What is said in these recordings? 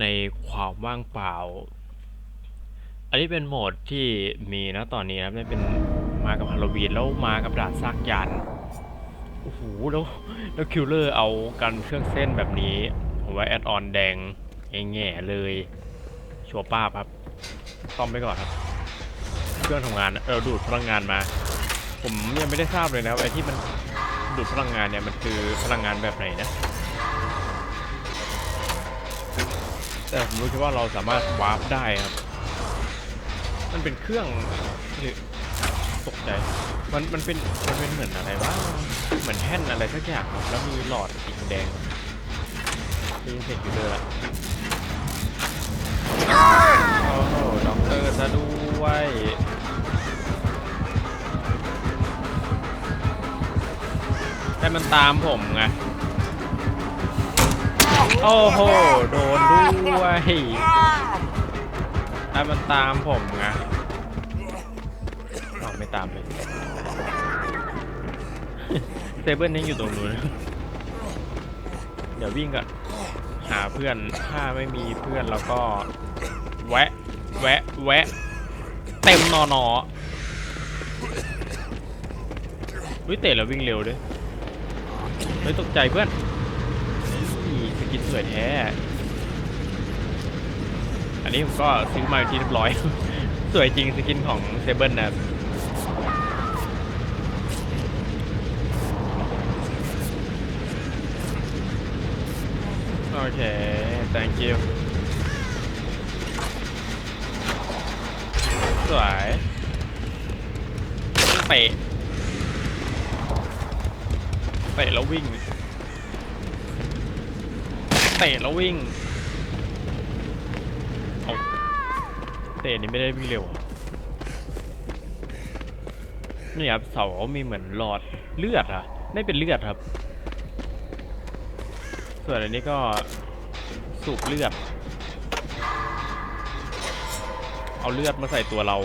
ในความว่างเปล่า อันนี้เป็นโหมดที่มีนะตอนนี้นะครับนี่เป็นมากับฮาโลวีนแล้วมากับดานซากยันโอ้โหแล้วแล้วคิลเลอร์เอากันเครื่องเส้นแบบนี้ผมว่าแอดออนแดงแง่เลย ชัวร์ป้าบครับซ่อมไปก่อนครับ เครื่องทำงานเออดูดพลังงานมา ผมยังไม่ได้ทราบเลยนะครับไอ้ที่มัน ดูดพลังงานเนี่ยมันคือพลังงานแบบไหนนะ แต่ผมรู้แค่ว่าเราสามารถวาร์ปได้ครับ มันเป็นเครื่องหรือตกใจ มันมันเป็นมันเป็นเหมือนอะไรวะเหมือนแท่นอะไรสักอย่างครับแล้วมีหลอดสีแดงได้ยินเสียงอยู่เลยละโอ้โหด็อกเตอร์ซะด้วย แต่มันตามผมไง โอ้โห โดนด้วยแต่มันตามผมไงอ้าวไม่ตามเลยเซเบิลยังอยู่ตรงนู้นเดี๋ยววิ่งก่อนหาเพื่อน ถ้าไม่มีเพื่อนแล้วก็ แวะ แวะ แวะ เต็มนอนอวิเตะแล้ววิ่งเร็วด้วย ไม่ตกใจเพื่อนนี่สกินสวยแท้ อันนี้ผมก็ซื้อมาที่เรียบร้อย สวยจริงสกินของเซเบิลนะครับโอเค thank you สวยเตะ เตะแล้ววิ่ง เตะแล้ววิ่งเอาเตะนี่ไม่ได้วิ่งเร็วนี่ครับเสามีเหมือนหลอดเลือดอะไม่เป็นเลือดครับ ส่วนอันนี้ก็สูบเลือด เอาเลือดมาใส่ตัวเรา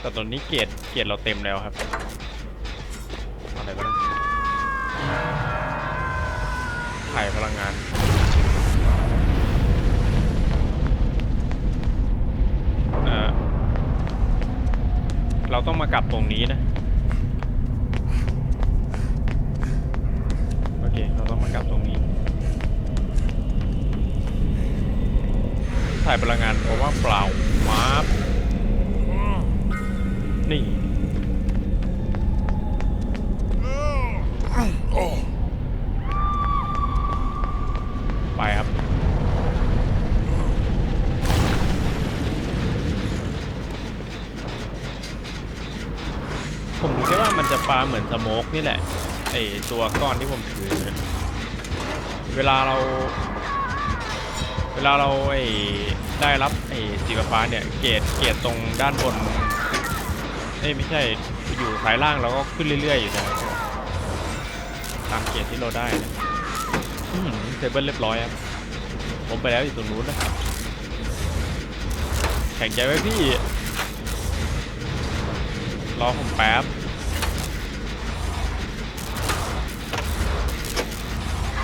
แต่ตอนนี้เกรดเกรดเราเต็มแล้วครับ ถ่ายพลังงาน เราต้องมากลับตรงนี้นะ โอเค เราต้องมากลับตรงนี้ ถ่ายพลังงานเพราะว่าเปล่ามาบนี่ ไปครับ ผมรู้แค่ว่ามันจะปาเหมือนส โมกนี่แหละไอตัวก้อนที่ผมถือ เวลาเรา เวลาเราไอได้รับไอสีฟ้าเนี่ย เกรดเกรดตรงด้านบนเอ้ไม่ใช่อยู่สายล่างเราก็ขึ้นเรื่อยๆอยู่นะตามเกรดที่เราได้นะเซเบิลเรียบร้อยครับผมไปแล้วอยู่ตรงนู้นนะแข็งใจไว้พี่รอผมแป๊บ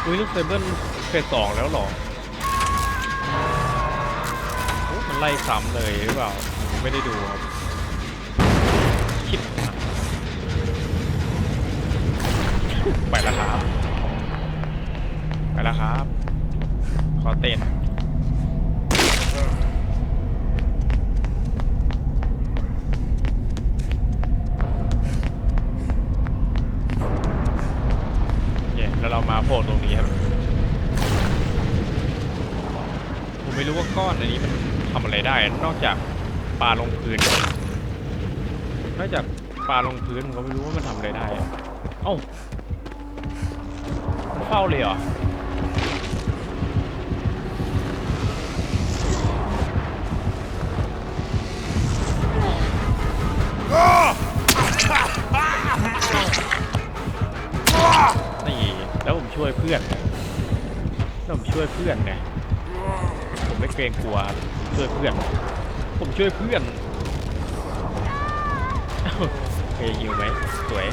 อุ้ยลูกเซเบิลเฟสสองแล้วหรอมันไล่ซ้ำเลยหรือเปล่า ไม่ได้ดูครับคิดไปแล้วครับ ไปแล้วครับ ขอเต้น โอเคแล้วเรามาโผล่ตรงนี้ครับ ผม อนอันนี้มันทำอะไรได้ นอกจากปลาลงพื้น นอกจากปลาลงพื้นผมก็ไม่รู้ว่ามันทำอะไรได้อะเอ้ามันเฝ้าเลยเหรอ นี่แล้วผมช่วยเพื่อนแล้วผมช่วยเพื่อนไง ไม่เกรงกลัวช่วยเพื่อน ผมช่วยเพื่อนเคยยิวไหมสวย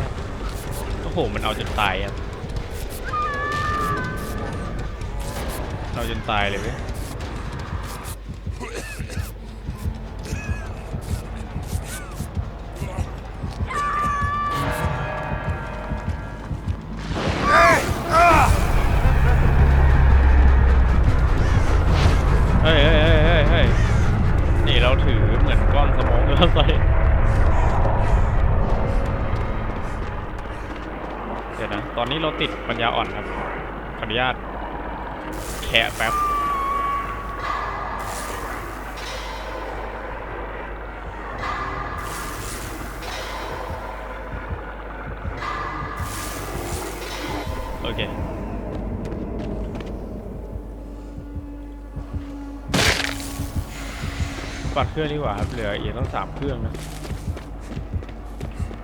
โอ้โหมันเอาจนตายอะเอาจนตายเลยไหม ใส่เดี๋ยวนะ ตอนนี้เราติดปัญญาอ่อนครับ ขออนุญาตแคะแป๊บ รื่องดีกว่าครับเหลืออีกต้องสามเครื่องนะ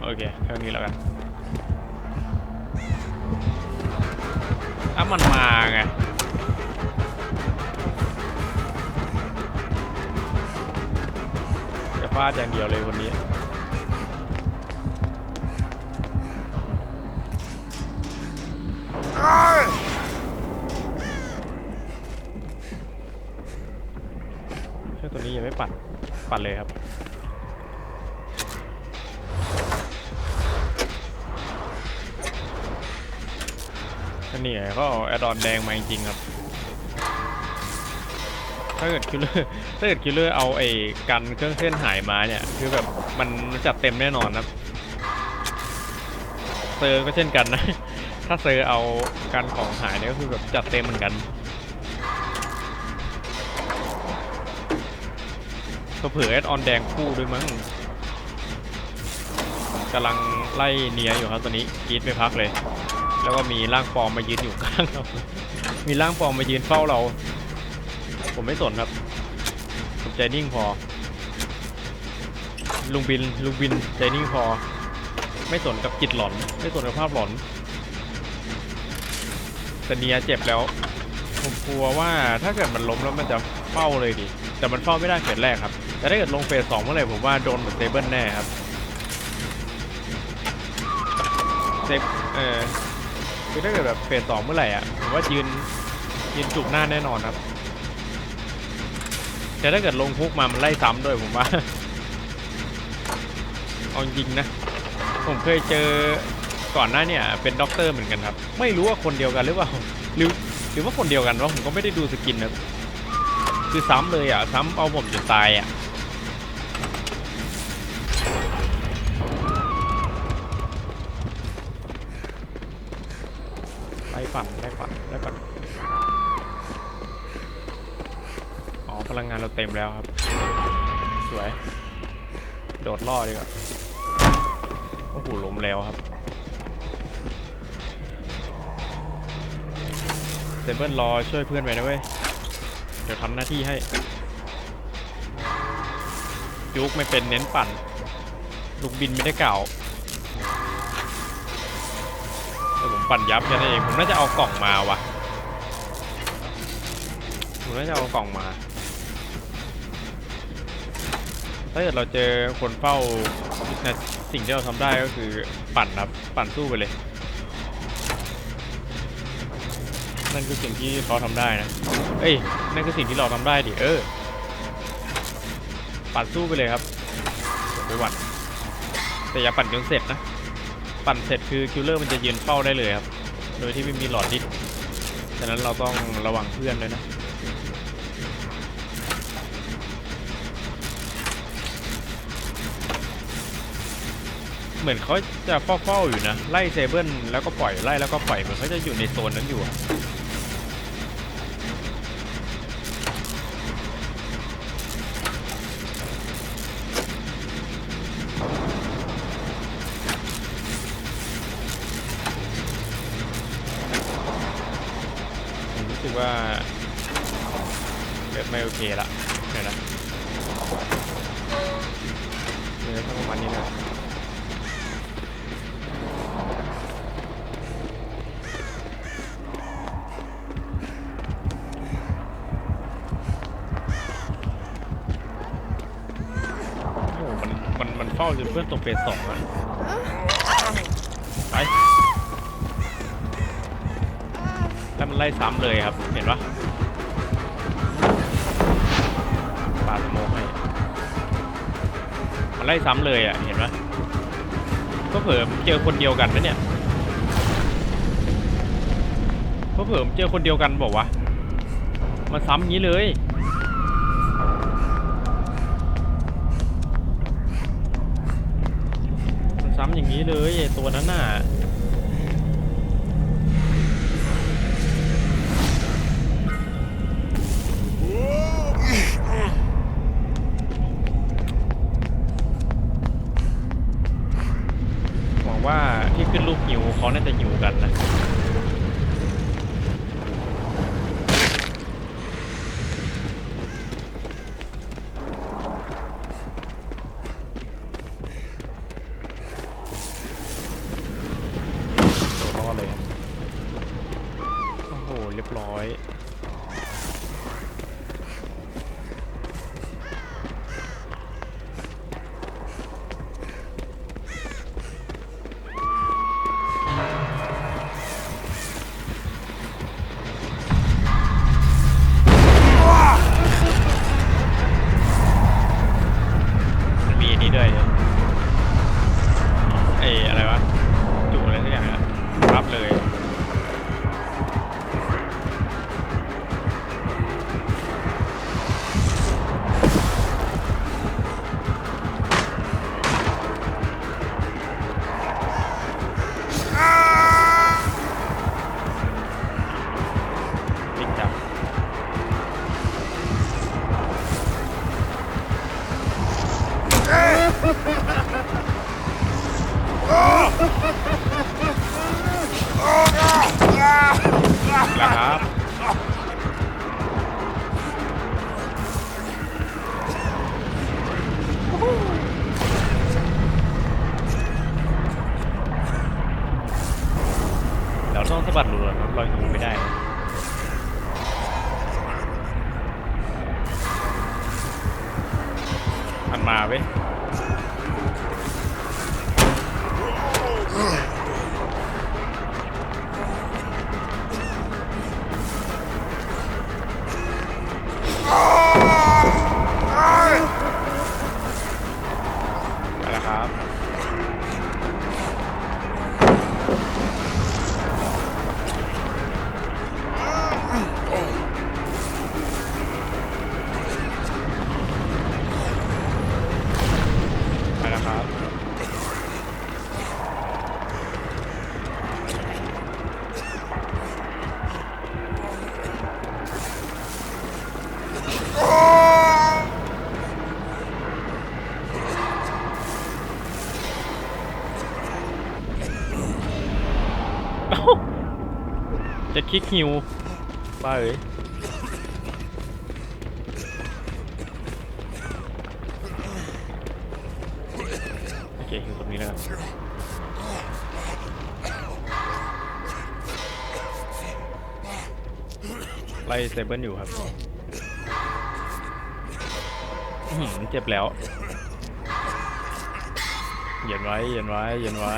โอเคเครื่องนี้แล้วกันถ้ามันมาไงจะฟาดอย่างเดียวเลยวันนี้เครื่องตัวนี้ยังไม่ปัด ปัดเลยครับ นี่ไงก็เอาแอดออนแดงมาจริงๆครับ ถ้าเกิดคิลเลอร์ถ้าเกิดคิลเลอร์เอาไอ้กันเครื่องเส้นหายมาเนี่ย คือแบบมันจัดเต็มแน่นอนครับ เซอร์ก็เช่นกันนะ ถ้าเซอร์เอากันของหายเนี่ยก็คือแบบจัดเต็มเหมือนกัน เผื่อแอดออนแดงคู่ด้วยมั้งกำลังไล่เนียอยู่ครับตอนนี้กีดไม่พักเลย แล้วก็มีร่างปอมมายืนอยู่ข้างเรามีร่างปอมมายืนเฝ้าเรา ผมไม่สนครับผมใจนิ่งพอ ลุงบินลุงบินใจนิ่งพอ ไม่สนกับจิตหลอน ไม่สนกับภาพหลอนแต่เนียเจ็บแล้ว ผมกลัวว่าถ้าเกิดมันล้มแล้วมันจะเฝ้าเลยดิแต่มันเฝ้าไม่ได้เฟสแรกครับ แต่ถ้าเกิดลงเฟสสองเมื่อไหร่ผมว่าโดนเหมือนเซเบิลแน่ครับเซฟเออคือถ้าเกิดแบบเฟสสองเมื่อไหร่อะผมว่ายืนยืนจุกหน้าแน่นอนครับ แต่ถ้าเกิดลงคุกมามันไล่ซ้ำด้วยผมว่าเอาจริงนะ ผมเคยเจอก่อนหน้าเนี่ยเป็นด็อกเตอร์เหมือนกันครับ ไม่รู้ว่าคนเดียวกันหรือเปล่าหรือหรือว่าคนเดียวกันวะผมก็ไม่ได้ดูสกินนะคือซ้ำเลยอะซ้ำเอาผมจนตายอะ ไล่ปั่นไล่ปั่นไล่ปั่นอ๋อพลังงานเราเต็มแล้วครับ สวย โดดล่อดีกว่าโอ้โหล้มแล้วครับเซเบิลรอช่วยเพื่อนไปนะเว้ย เดี๋ยวทำหน้าที่ให้ ยุกไม่เป็นเน้นปั่น ลูกบินไม่ได้เก่า แต่ผมปั่นยับแค่นั้นเอง ผมน่าจะเอากล่องมาวะผมน่าจะเอากล่องมา ถ้าเกิดเราเจอคนเฝ้านะสิ่งที่เราทำได้ก็คือปั่นครับ ปั่นสู้ไปเลย นั่นคือสิ่งที่เขาทำได้นะ เอ้ย นั่นคือสิ่งที่เราทำได้ดิ เออ ปั่นสู้ไปเลยครับอย่หวั่นแต่อย่าปั่นจนเสร็จนะ ปั่นเสร็จคือคิลเลอร์มันจะยืนเฝ้าได้เลยครับ โดยที่ไม่มีหลอดดิสฉะนั้นเราต้องระวังเพื่อนด้วยนะเหมือนเขาจะเฝ้าๆอยู่นะ ไล่เซเบิลแล้วก็ปล่อยไล่แล้วก็ปล่อยเหมือนเขาจะอยู่ในโซนนั้นอยู่อะผมรู้สึก ว่าเกิดไม่โอเคละเดี๋ยวนะเดี๋ยวประมาณนี้นะโอ้โหมันมันมันเฝ้าจนเพื่อนตกเฟสสองอะ แล้มันไล่ซ้ำเลยครับ เห็นปะปาสโมกให้มันไล่ซ้ำเลยอะ เห็นปะก็เผื่อเจอคนเดียวกันนะเนี่ยก็เผื่อเจอคนเดียวกันบอกว่ามาซ้ำงี้เลยมันซ้ำอย่างนี้เลยตัวนั้นน่ะ เขาน่าจะอยู่กันนะ มาเว้ย จะคลิกฮิวบ้าเอ้ยโอเคฮิวตรงนี้แล้วกันไล่เซเบิลอยู่ครับอื้อหือเจ็บแล้วเหยียนไว้เหยียนไว้เหยียนไว้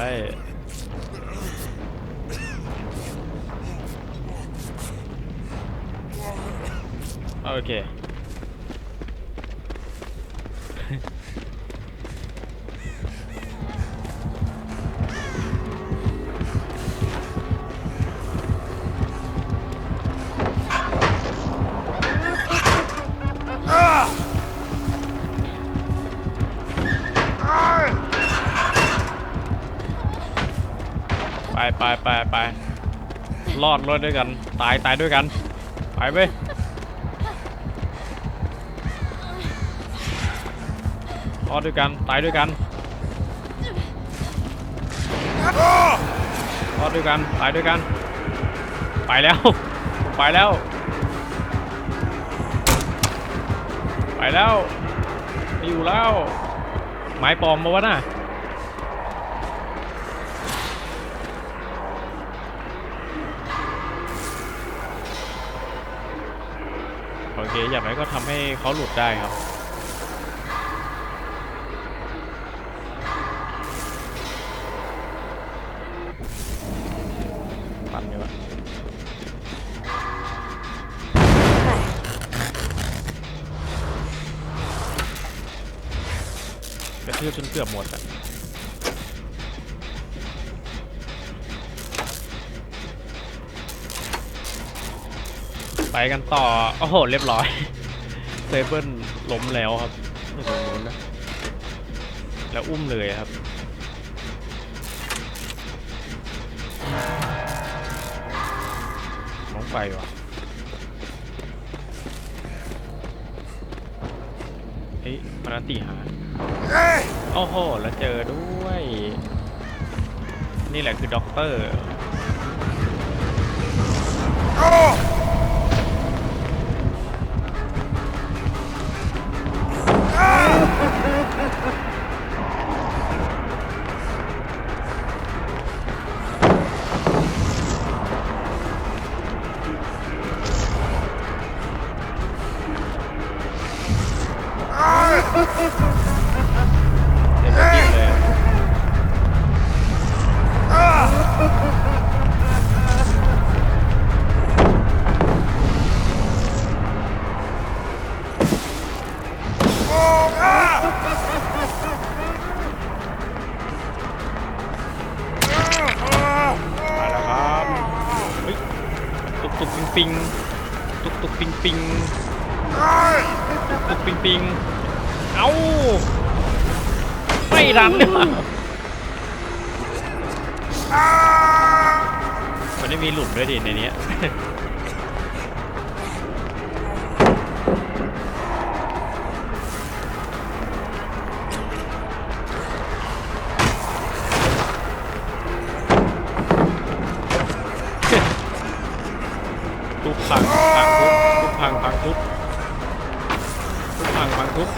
โอเค ไปไปไปไปรอดรอดด้วยกัน ตายตายด้วยกัน ไปเว้ย อดด้วยกัน ตายด้วยกันรอดด้วยกัน ตายด้วยกัน ไปแล้วไปแล้ว ไปแล้วไม่อยู่แล้ว ไม้ปลอมมาวะน่ะโอเคอย่างไรก็ทำให้เขาหลุดได้ครับ กือบหมดอะไปกันต่อ โอ้โห เรียบร้อยเซเบิลล้มแล้วครับอยู่ตรงนู้นนะ แล้วอุ้มเลยครับ น้องไปว่ะเฮ้ยมานาติหา โอ้โห แล้วเจอด้วย นี่แหละคือด็อกเตอร์ ปิงตุกตุกปิงปิงตุกตุกปิงปิงเอ้าไม่รันเลยมันได้มีหลุมด้วยดิในนี้ ทุบทุบพังฝังทุบ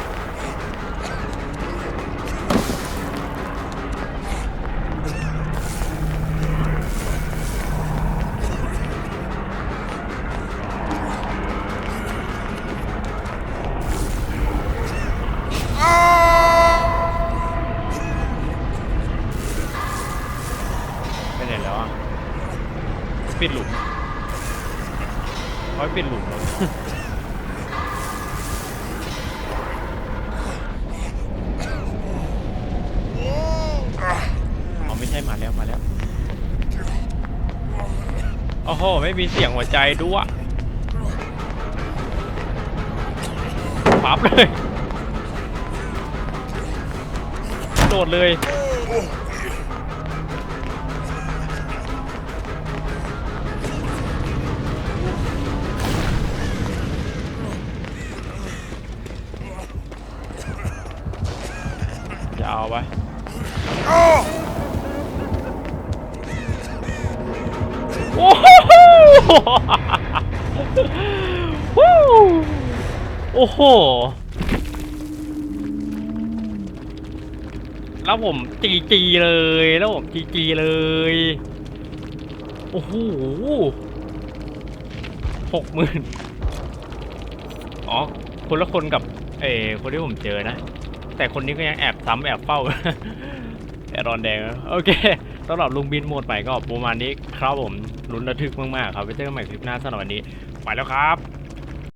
โอ้โห ไม่มีเสียงหัวใจด้วยปั๊บเลย โดดเลย จะเอาไปโอ้โห โอ้โห แล้วผมจีจีเลย แล้วผมจีจีเลย โอ้โหหกหมื่นอ๋อ คนละคนกับ เอคนที่ผมเจอนะ แต่คนนี้ก็ยังแอบซ้ำแอบเฝ้าแอรอนแดง โอเคสำหรับลุงบินโหมดใหม่ก็ประมาณนี้ครับผม ลุ้นระทึกมากๆครับไว้เจอกันใหม่คลิปหน้าสำหรับวันนี้ ไปแล้วครับ